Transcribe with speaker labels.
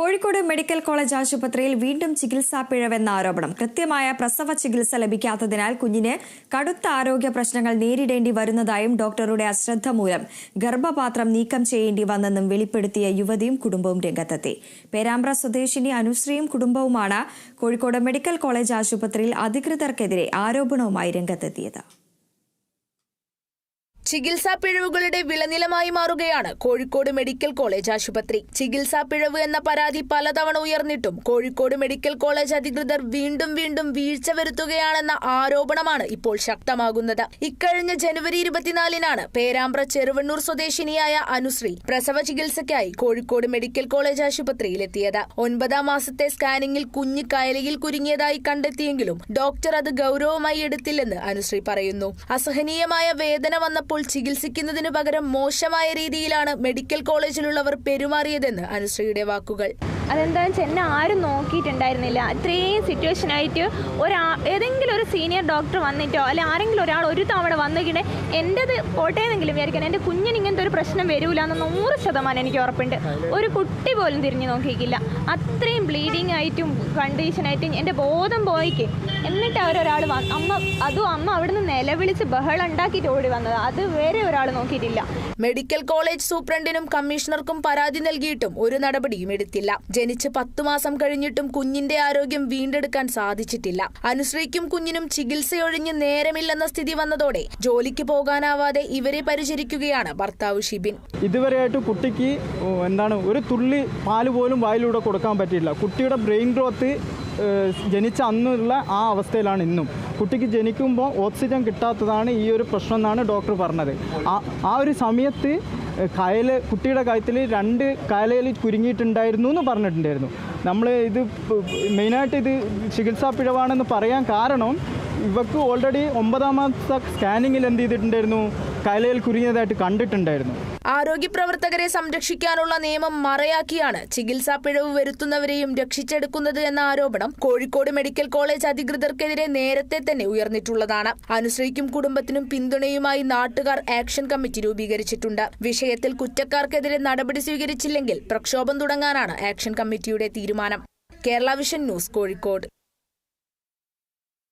Speaker 1: Kozhikode medical college ആശുപത്രിയിൽ വീണ്ടും ചികിത്സാ പിഴവെന്ന ആരോപണം. കൃത്യമായ പ്രസവ ചികിത്സ ലഭിക്കാത്തതിനാൽ കുഞ്ഞിന് കടുത്ത ആരോഗ്യ പ്രശ്നങ്ങൾ നേരിടേണ്ടി വരുന്നതായും ഡോക്ടറുടെ അശ്രദ്ധ മൂലം ഗർഭപാത്രം നീക്കം ചെയ്യേണ്ടി വന്നെന്നും വെളിപ്പെടുത്തിയ യുവതിയും കുടുംബവും രംഗത്തെത്തി. പേരാമ്പ്ര സ്വദേശിനി അനുശ്രീയും കുടുംബവുമാണ് കോഴിക്കോട് മെഡിക്കൽ കോളേജ് ആശുപത്രിയിൽ അധികൃതർക്കെതിരെ ആരോപണവുമായി രംഗത്തെത്തിയത്.
Speaker 2: ചികിത്സാ പിഴവുകളുടെ വിളനിലമായി മാറുകയാണ് കോഴിക്കോട് മെഡിക്കൽ കോളേജ് ആശുപത്രി. ചികിത്സാ പിഴവ് എന്ന പരാതി പലതവണ ഉയർന്നിട്ടും കോഴിക്കോട് മെഡിക്കൽ കോളേജ് അധികൃതർ വീണ്ടും വീണ്ടും വീഴ്ച വരുത്തുകയാണെന്ന ആരോപണമാണ് ഇപ്പോൾ ശക്തമാകുന്നത്. ഇക്കഴിഞ്ഞ ജനുവരി ഇരുപത്തിനാലിനാണ് പേരാമ്പ്ര ചെറുവണ്ണൂർ സ്വദേശിനിയായ അനുശ്രീ പ്രസവ ചികിത്സയ്ക്കായി കോഴിക്കോട് മെഡിക്കൽ കോളേജ് ആശുപത്രിയിലെത്തിയത്. ഒൻപതാം മാസത്തെ സ്കാനിംഗിൽ കുഞ്ഞ് കയലയിൽ കുരുങ്ങിയതായി കണ്ടെത്തിയെങ്കിലും ഡോക്ടർ അത് ഗൗരവമായി എടുത്തില്ലെന്ന് അനുശ്രീ പറയുന്നു. അസഹനീയമായ വേദന വന്നപ്പോൾ ചികിത്സിക്കുന്നതിനു പകരം മോശമായ രീതിയിലാണ് മെഡിക്കൽ കോളേജിലുള്ളവർ പെരുമാറിയതെന്ന് അനുശ്രീയുടെ വാക്കുകൾ.
Speaker 3: അതെന്താണെന്ന് വെച്ചാൽ എന്നെ ആരും നോക്കിയിട്ടുണ്ടായിരുന്നില്ല. ഇത്രയും സിറ്റുവേഷൻ ആയിട്ട് ഒരാ ഏതെങ്കിലും ഒരു സീനിയർ ഡോക്ടർ വന്നിട്ടോ അല്ലെ ആരെങ്കിലും ഒരാൾ ഒരു തവണ വന്നിങ്ങനെ എന്റെത് പോട്ടേന്നെങ്കിലും വിചാരിക്കണം. എന്റെ കുഞ്ഞിന് ഇങ്ങനത്തെ ഒരു പ്രശ്നം വരൂല എന്ന് നൂറ് ശതമാനം എനിക്ക് ഉറപ്പുണ്ട്. ഒരു കുട്ടി പോലും തിരിഞ്ഞു നോക്കിയിട്ടില്ല. അത്രയും ബ്ലീഡിങ് ആയിട്ടും കണ്ടീഷനായിട്ടും എന്റെ ബോധം പോയിക്ക്. എന്നിട്ട് അവരൊരാൾ അമ്മ അതും അമ്മ അവിടുന്ന് നിലവിളിച്ച് ബഹളം ഉണ്ടാക്കിയിട്ട് ഓടി വന്നത്. അത് വേറെ ഒരാൾ നോക്കിയിട്ടില്ല.
Speaker 2: മെഡിക്കൽ കോളേജ് സൂപ്രണ്ടിനും കമ്മീഷണർക്കും പരാതി നൽകിയിട്ടും ഒരു നടപടിയും എടുത്തില്ല. ജനിച്ച് പത്തു മാസം കഴിഞ്ഞിട്ടും കുഞ്ഞിന്റെ ആരോഗ്യം വീണ്ടെടുക്കാൻ സാധിച്ചിട്ടില്ല. അനുശ്രീക്കും കുഞ്ഞിനും ചികിത്സയൊഴിഞ്ഞ് നേരമില്ലെന്ന സ്ഥിതി വന്നതോടെ ജോലിക്ക് പോകാനാവാതെ ഇവരെ പരിചരിക്കുകയാണ് ഭർത്താവ് ഷിബിൻ.
Speaker 4: ഇതുവരെയായിട്ട് കുട്ടിക്ക് എന്താണ് ഒരു തുള്ളി പാൽ പോലും വായിലൂടെ കൊടുക്കാൻ പറ്റിയില്ല കുട്ടിയുടെ ബ്രെയിൻ ഗ്രോത്ത് ജനിച്ച അന്നുള്ള ആ അവസ്ഥയിലാണ് ഇന്നും. കുട്ടിക്ക് ജനിക്കുമ്പോൾ ഓക്സിജൻ കിട്ടാത്തതാണ് ഈ ഒരു പ്രശ്നം എന്നാണ് ഡോക്ടർ പറഞ്ഞത്. ആ ഒരു സമയത്ത് കയൽ കുട്ടിയുടെ കാര്യത്തിൽ രണ്ട് കയലയിൽ കുരുങ്ങിയിട്ടുണ്ടായിരുന്നു എന്ന് പറഞ്ഞിട്ടുണ്ടായിരുന്നു. നമ്മൾ ഇത് മെയിനായിട്ട് ഇത് ചികിത്സാ പിഴവാണെന്ന് പറയാൻ കാരണം ഇവക്ക് ഓൾറെഡി ഒമ്പതാം മാസത്തെ സ്കാനിങ്ങിൽ എന്ത് ചെയ്തിട്ടുണ്ടായിരുന്നു? കയലയിൽ കുരുങ്ങിയതായിട്ട് കണ്ടിട്ടുണ്ടായിരുന്നു.
Speaker 2: ആരോഗ്യ പ്രവർത്തകരെ സംരക്ഷിക്കാനുള്ള നിയമം മറയാക്കിയാണ് ചികിത്സാ പിഴവ് വരുത്തുന്നവരെയും രക്ഷിച്ചെടുക്കുന്നത് എന്ന ആരോപണം കോഴിക്കോട് മെഡിക്കൽ കോളേജ് അധികൃതർക്കെതിരെ നേരത്തെ തന്നെ ഉയർന്നിട്ടുള്ളതാണ്. അനുശ്രയിക്കും കുടുംബത്തിനും പിന്തുണയുമായി നാട്ടുകാർ ആക്ഷൻ കമ്മിറ്റി രൂപീകരിച്ചിട്ടുണ്ട്. വിഷയത്തിൽ കുറ്റക്കാർക്കെതിരെ നടപടി സ്വീകരിച്ചില്ലെങ്കിൽ പ്രക്ഷോഭം തുടങ്ങാനാണ് ആക്ഷൻ കമ്മിറ്റിയുടെ തീരുമാനം. Kerala vision news Kozhikode.